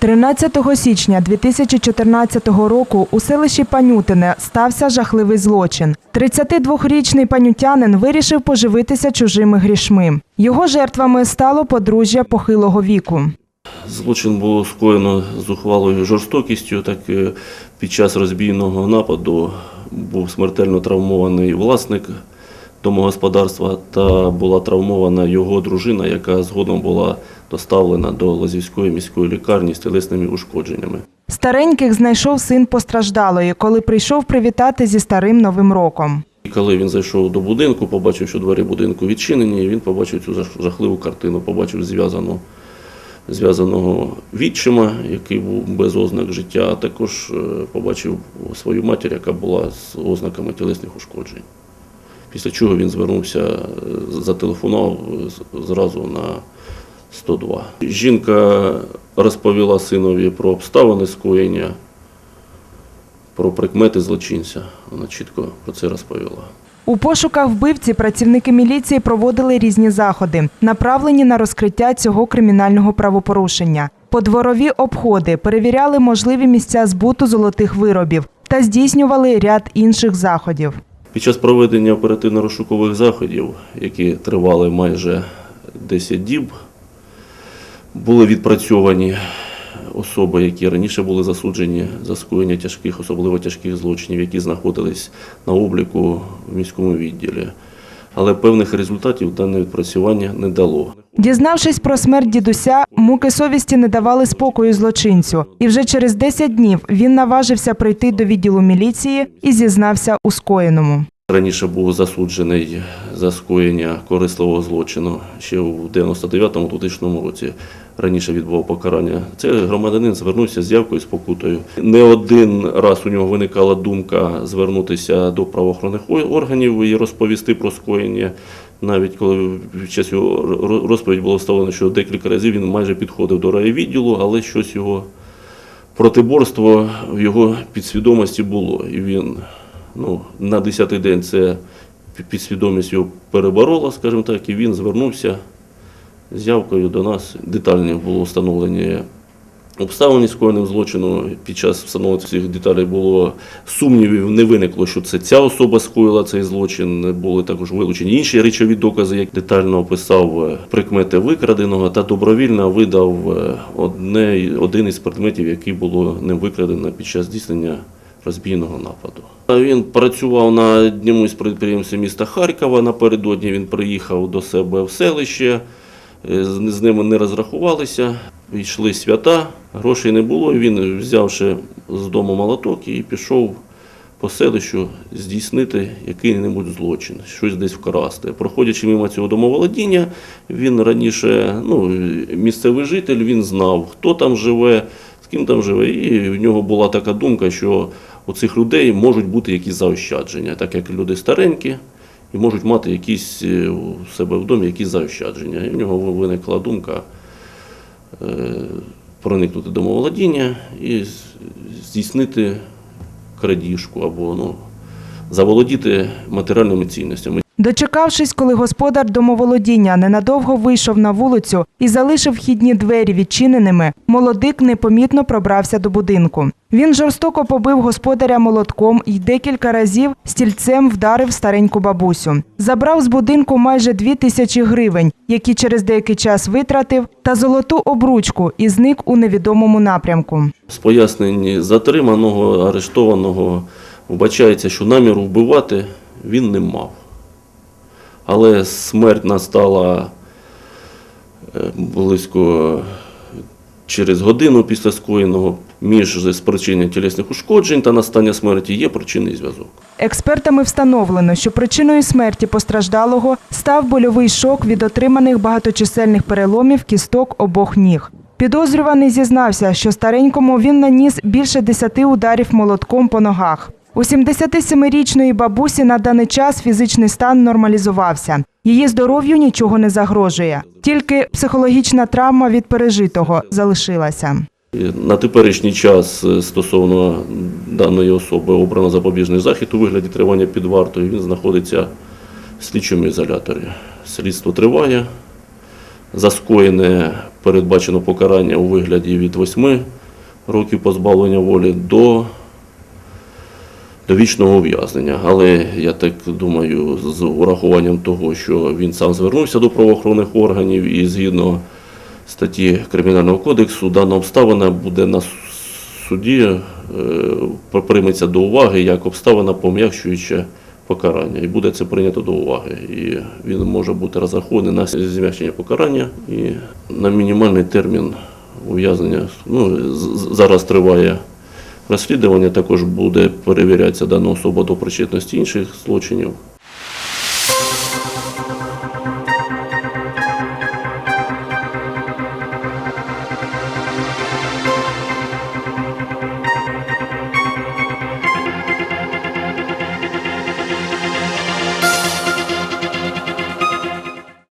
13 січня 2014 року у селищі Панютине стався жахливий злочин. 32-річний панютянин вирішив поживитися чужими грішми. Його жертвами стало подружжя похилого віку. Злочин було скоєно з ухвалою жорстокістю, так е, під час розбійного нападу був смертельно травмований власник домогосподарства та була травмована його дружина, яка згодом була доставлена до Лазівської міської лікарні з тілесними ушкодженнями. Стареньких знайшов син постраждалої, коли прийшов привітати зі старим новим роком. І коли він зайшов до будинку, побачив, що двері будинку відчинені, він побачив цю жах- жахливу картину, побачив зв'язану, зв'язаного відчима, який був без ознак життя, а також е, побачив свою матір, яка була з ознаками тілесних ушкоджень. Після чого він звернувся, е, зателефонував зразу на 102. Жінка розповіла синові про обставини скоєння, про прикмети злочинця. Вона чітко про це розповіла. У пошуках вбивці працівники міліції проводили різні заходи, направлені на розкриття цього кримінального правопорушення. Подворові обходи перевіряли можливі місця збуту золотих виробів та здійснювали ряд інших заходів. Під час проведення оперативно-розшукових заходів, які тривали майже 10 діб, були відпрацьовані особи, які раніше були засуджені за скоєння тяжких, особливо тяжких злочинів, які знаходились на обліку в міському відділі. Але певних результатів дане відпрацювання не дало. Дізнавшись про смерть дідуся, муки совісті не давали спокою злочинцю. І вже через 10 днів він наважився прийти до відділу міліції і зізнався у скоєному. Раніше був засуджений за скоєння корисливого злочину ще у 99-2000 році. Раніше відбував покарання. Цей громадянин звернувся з явкою з покутою. Не один раз у нього виникала думка звернутися до правоохоронних органів і розповісти про скоєння. Навіть коли в час його розповідь було вставлено, що декілька разів він майже підходив до райвідділу, але щось його протиборство в його підсвідомості було. І він ну, на 10-й день це пі- підсвідомість його переборола, скажімо так, і він звернувся з явкою до нас. Детальні було встановлені обставини скоєним злочину. Під час встановлення цих деталей було сумнівів, не виникло, що це ця особа скоїла цей злочин. Були також вилучені інші речові докази, як детально описав е, прикмети викраденого та добровільно видав е, одне, один із предметів, який було ним викрадено під час здійснення розбійного нападу. Він працював на одному із підприємств міста Харкова. Напередодні він приїхав до себе в селище. Е, З ними не розрахувалися. Йшли свята, грошей не було. Він, взявши з дому молоток і пішов по селищу здійснити який-небудь злочин, щось десь вкрасти. Проходячи мимо цього домоволодіння, він раніше, ну, місцевий житель, він знав, хто там живе, з ким там живе. І в нього була така думка, що у цих людей можуть бути якісь заощадження, так як люди старенькі і можуть мати якісь е, у себе в домі якісь заощадження. І в нього виникла думка е, проникнути домоволодіння і здійснити крадіжку або ну, заволодіти матеріальними цінностями. Дочекавшись, коли господар домоволодіння ненадовго вийшов на вулицю і залишив вхідні двері відчиненими, молодик непомітно пробрався до будинку. Він жорстоко побив господаря молотком і декілька разів стільцем вдарив стареньку бабусю. Забрав з будинку майже дві тисячі гривень, які через деякий час витратив, та золоту обручку і зник у невідомому напрямку. З пояснень затриманого, арештованого вбачається, що наміру вбивати він не мав. Але смерть настала е, близько через годину після скоєного між спричиненням тілесних ушкоджень та настання смерті є причинний зв'язок. Експертами встановлено, що причиною смерті постраждалого став больовий шок від отриманих багаточисельних переломів кісток обох ніг. Підозрюваний зізнався, що старенькому він наніс більше десяти ударів молотком по ногах. У 77-річної бабусі на даний час фізичний стан нормалізувався. Її здоров'ю нічого не загрожує. Тільки психологічна травма від пережитого залишилася. На теперішній час е, стосовно даної особи обрано запобіжний захід у вигляді тривання під вартою. Він знаходиться в слідчому ізоляторі. Слідство триває. За скоєне передбачено покарання у вигляді від 8 років позбавлення волі до довічного ув'язнення. Але я так думаю, з урахуванням того, що він сам звернувся до правоохоронних органів і згідно статті Кримінального кодексу, дана обставина буде на суді е, прийметься до уваги як обставина пом'якшуюча покарання. І буде це прийнято до уваги. І він може бути розрахований на зм'якшення покарання і на мінімальний термін ув'язнення. Ну, зараз триває розслідування, також буде перевірятися дана особа до причетності інших злочинів.